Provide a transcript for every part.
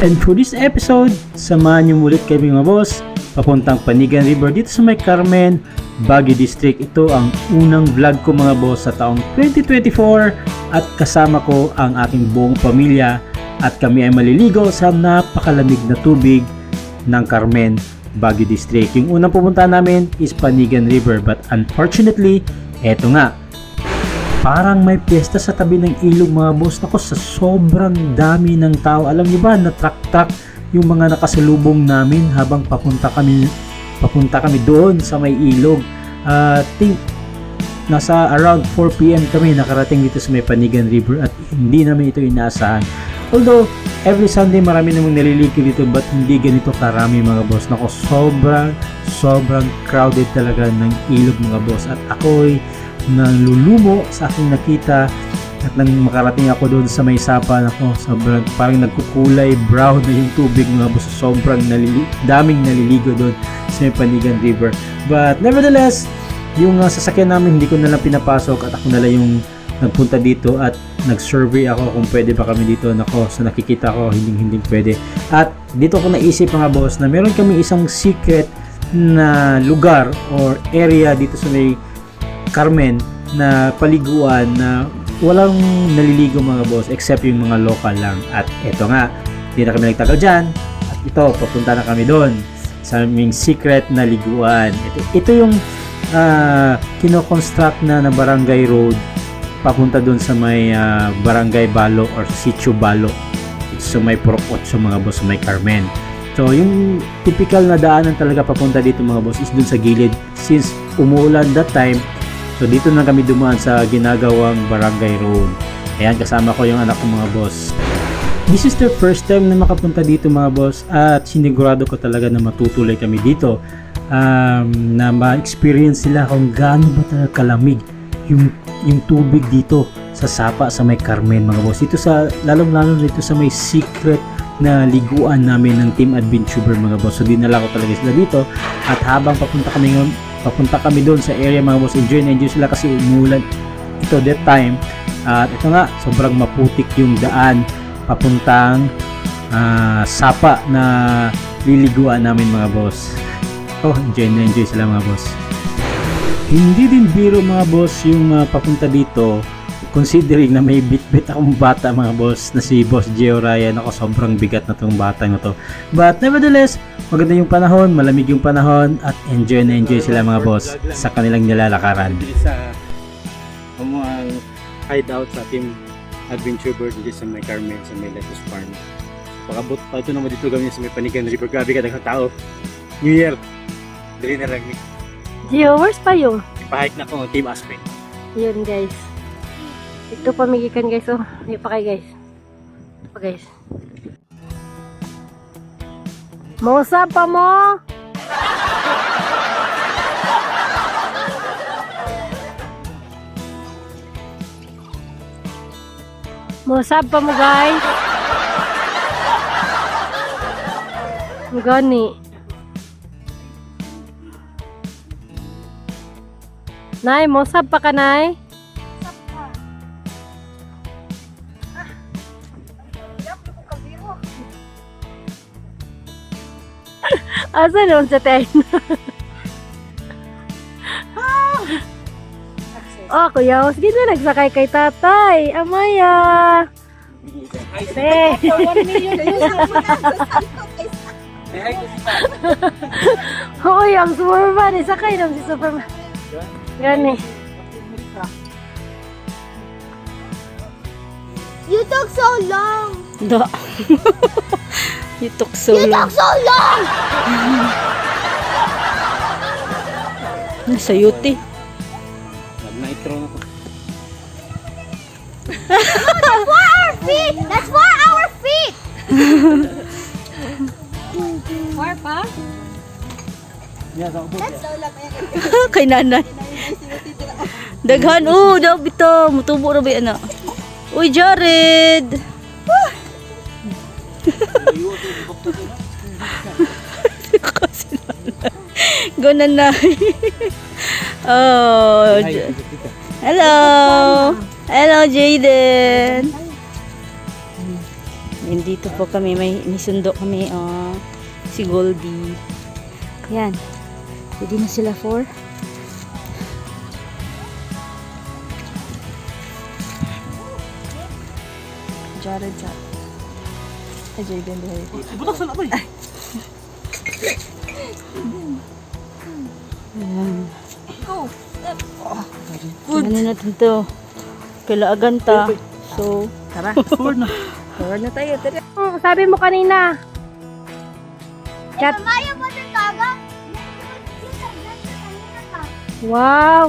And for this episode, samahan niyo ulit kami mga boss papuntang Panigan River dito sa may Carmen, Baguio District. Ito ang unang vlog ko mga boss sa taong 2024 at kasama ko ang aking buong pamilya at kami ay maliligo sa napakalamig na tubig ng Carmen, Baguio District. Yung unang pumunta namin is Panigan River but unfortunately, eto nga, Parang may piyesta sa tabi ng ilog mga boss. Ako sa sobrang dami ng tao. Alam niyo ba na truck-truck yung mga nakasalubong namin habang papunta kami papunta kami doon sa may ilog. Uh, think nasa around 4 p.m. kami nakarating dito sa may Panigan River at hindi namin ito inaasahan. Although every Sunday marami namang naliligo dito but hindi ganito karami mga boss. Nako sobrang sobrang crowded talaga ng ilog mga boss at ako'y nang lulumo sa aking nakita at nang makarating ako doon sa may sapa ako sobrang parang nagkukulay brown na yung tubig mga boss sobrang nalili daming naliligo doon sa may Panigan River. But nevertheless yung uh, sasakyan namin hindi ko na lang pinapasok at ako na lang yung nagpunta dito at nag-survey ako kung pwede ba kami dito. Nako sa nakikita ko hindi hindi pwede. At dito ko naisip mga boss na meron kami isang secret na lugar or area dito sa may Carmen na paliguan na walang naliligo mga boss except yung mga local lang. At eto nga hindi na kami nagtagal dyan. At ito papunta na kami doon sa aming secret na liguan. Ito, ito yung uh, kinoconstruct na na barangay road papunta doon sa may ah, barangay Balo or Sitio Balo. Sa may Purok 8 mga boss may Carmen. So yung typical na daanan talaga papunta dito mga boss is doon sa gilid. Since umuulan that time So dito na kami dumaan sa ginagawang barangay road. Ayan kasama ko yung anak ko mga boss. This is their first time na makapunta dito mga boss at sinigurado ko talaga na matutuloy kami dito. Um, na ma-experience sila kung gaano ba talaga kalamig yung, yung tubig dito sa Sapa sa may Carmen mga boss. Ito sa lalong lalo dito sa may secret na liguan namin ng Team Adventurer mga boss. So dinala ko talaga sila dito at habang papunta kami ngayon papunta kami doon sa area mga boss enjoy na enjoy sila kasi umulan ito that time. At ito nga sobrang maputik yung daan papuntang ah, sapa na liliguan namin mga boss. Oh enjoy na enjoy sila mga boss. Hindi din biro mga boss yung ah, papunta dito considering na may bit-bit akong bata mga boss na si Boss Gio Ryan ako sobrang bigat na tong bata na to but nevertheless maganda yung panahon malamig yung panahon at enjoy na enjoy sila mga boss sa kanilang nilalakaran sa mga hideout sa team Adventure Bird dito sa may Carmen, sa may Lettuce Farm. Pakabot pa ito naman dito kami sa may Panigan River. Grabe ka ng tao. New Year. Dali na lang. Gio, where's pa yung? Ipahike na ko Team Aspect. Yun guys. Ito pamigikan guys oh. Hindi pa kayo guys. Ito pa guys. Mausa pa mo! Mausap pa mo guys. Gani. Nay, mausap pa ka, Nay? Asa nun sa ten? oh, kuya, sige na, nagsakay kay tatay. Amaya. Hoy, ang Superman. Isakay lang si Superman. Gani. You took so long. Do. you took so You took so long. Nasa yuti. Nag-nitro na ko. Our feet. That's for our feet. Far pa? Yeah, sa ubos. kay nanay. Daghan, oh, daw bito. Mutubo na ba yan, anak? Uy, Jared! Kasi nanay. Go nanay. oh, Hello! Hello, Jaden! And dito po kami, may, may sundo kami, oh, si Goldie. Yan. Pwede na sila for Jared Jared. Ay, Jared ganda. Butak sa labay. Ano natin to? Kailangan ta. So, tara. Forward na. Forward na tayo. Tara. Hmm, sabi mo kanina. Kat Maya mo sa taga. wow.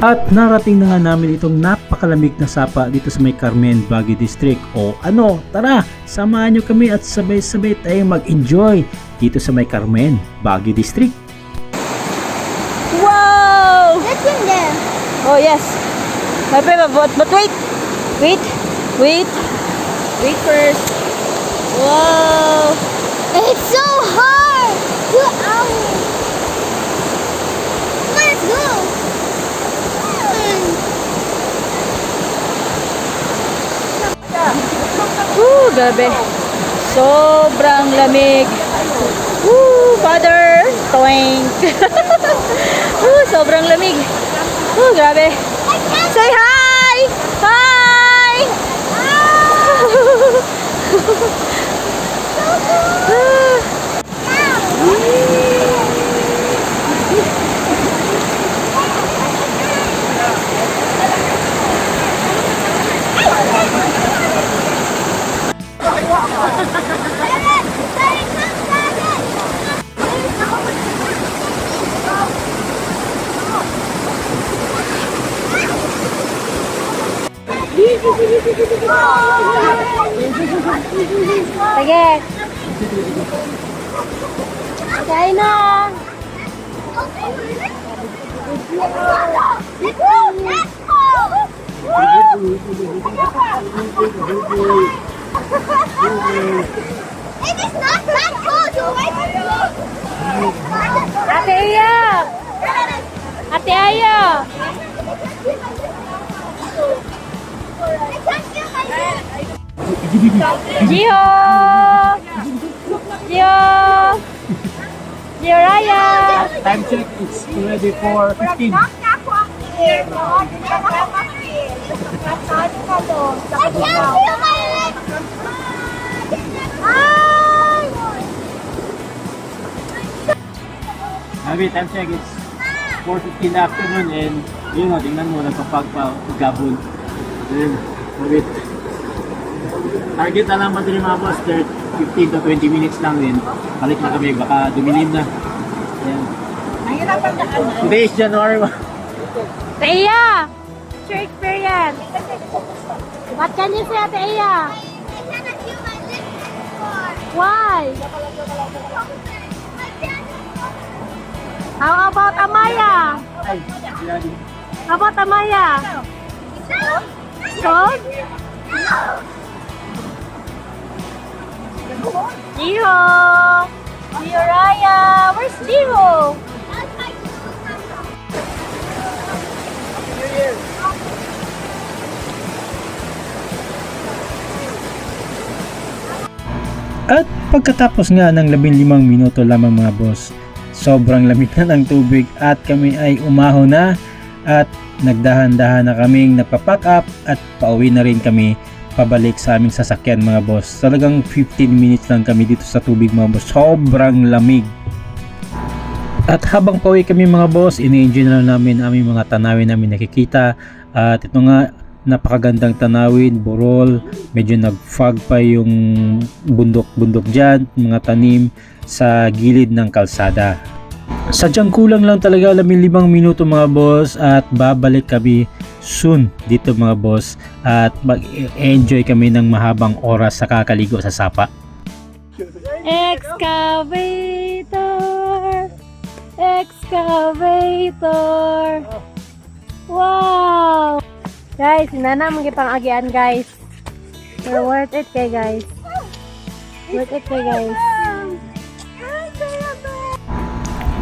At narating na nga namin itong napakalamig na sapa dito sa may Carmen, Baguio District. O ano, tara, samahan nyo kami at sabay-sabay tayong mag-enjoy dito sa may Carmen, Baguio District. Wow! Let's in there. Oh, yes. My favorite, but, but wait. Wait. Wait. Wait first. Wow! It's so hard. Two hours. Let's go. Woo, grabe. Sobrang lamig. Woo, father. Toink. Woo, sobrang lamig. Woo, grabe. Say hi! Hi! Sige. Kain na. It is not that cold. Ate Iya. Jiho. Jiho. Jiho Raya. Time check, it's already 4.15. I can't feel my leg. Sabi, time check, it's 4.15 in the afternoon and yun o, tingnan mo, nagpapagpa, gabon. Then, wait. Target na lang ba din mga boss, 30, 15 to 20 minutes lang din. Balik na kami, baka dumilim na. Yan. Today is January 1. Ate Iya. What's your experience? What can you say, anymore. Why? How about Amaya? How about Amaya? Cold? Jiho! Jiho Raya! Where's Jiho? At pagkatapos nga ng 15 minuto lamang mga boss, sobrang lamig na ng tubig at kami ay umaho na at nagdahan-dahan na kaming nagpa-pack up at pauwi na rin kami pabalik sa aming sasakyan mga boss. Talagang 15 minutes lang kami dito sa tubig mga boss. Sobrang lamig. At habang pauwi kami mga boss, ini-enjoy na namin aming mga tanawin namin nakikita. At ito nga, napakagandang tanawin, burol, medyo nag-fog pa yung bundok-bundok dyan, mga tanim sa gilid ng kalsada. Sadyang kulang lang talaga lamin limang minuto mga boss at babalik kami soon dito mga boss at mag-enjoy kami ng mahabang oras sa kakaligo sa sapa. Excavator! Excavator! Wow! Guys, sinana mong agian guys. Pero worth it kay guys. Worth it kay guys.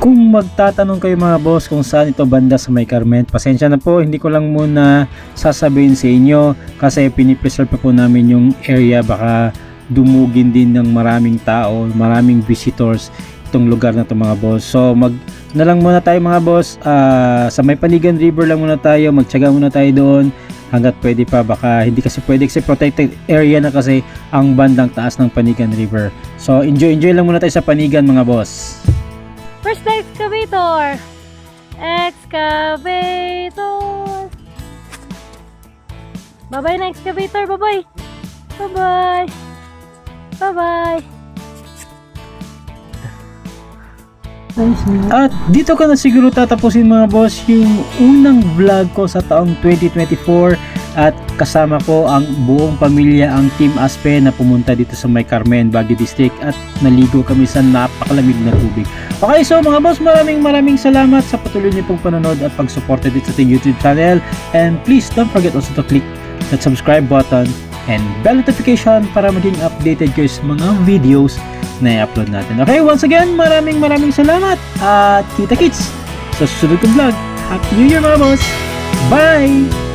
Kung magtatanong kayo mga boss kung saan ito banda sa May Carmen, pasensya na po, hindi ko lang muna sasabihin sa inyo kasi pinipreserve pa po namin yung area baka dumugin din ng maraming tao, maraming visitors itong lugar na to mga boss. So mag na lang muna tayo mga boss, ah, sa May Panigan River lang muna tayo, magtyaga muna tayo doon hanggat pwede pa baka hindi kasi pwede kasi protected area na kasi ang bandang taas ng Panigan River. So enjoy enjoy lang muna tayo sa Panigan mga boss. First excavator! Excavator! Bye-bye na excavator! Bye-bye! Bye-bye! Bye-bye! At dito ko na siguro tatapusin mga boss yung unang vlog ko sa taong 2024 at kasama ko ang buong pamilya ang Team Aspe na pumunta dito sa May Carmen, Baguio District at naligo kami sa napakalamig na tubig. Okay, so mga boss, maraming maraming salamat sa patuloy niyo pong panonood at pagsuporta dito sa ating YouTube channel and please don't forget also to click that subscribe button and bell notification para maging updated kayo sa mga videos na i-upload natin. Okay, once again, maraming maraming salamat at kita kits sa susunod kong vlog. Happy New Year mga boss! Bye!